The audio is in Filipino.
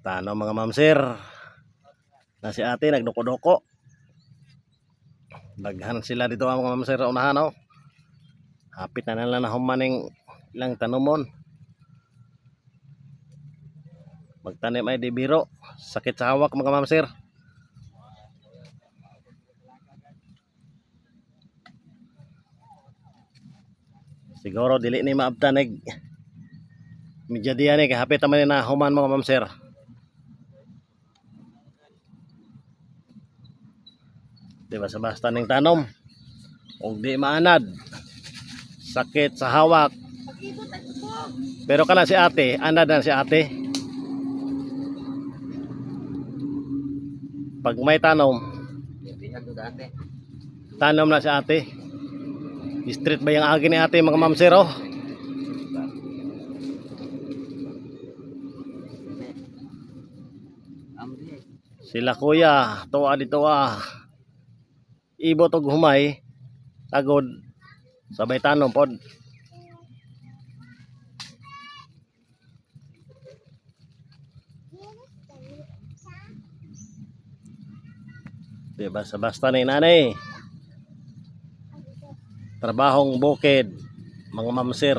Tano mga mamsir. Na si ate nagdoko-doko. Daghan sila dito mga mamsir sa unahan oh. Hapit na nila na humaning ilang tanumon. Magtanim ay di biro. Sakit sa hawak mga mamsir. Siguro dili ni maabtanig. Medya diyan ni kahapit naman na human mga mamsir. Di ba sa basta ning tanom? Og di maanad. Sakit sa hawak. Pero kana si ate, anad na si ate. Pag may tanom, tanom na si ate. Street ba yung agi ni ate mga mamsir oh? Sila kuya, tuwa dito ah. Ibot og humay, tagod, sabay tanom pod. Di basta-basta ni nanay. Trabahong bukid, mga mamsir.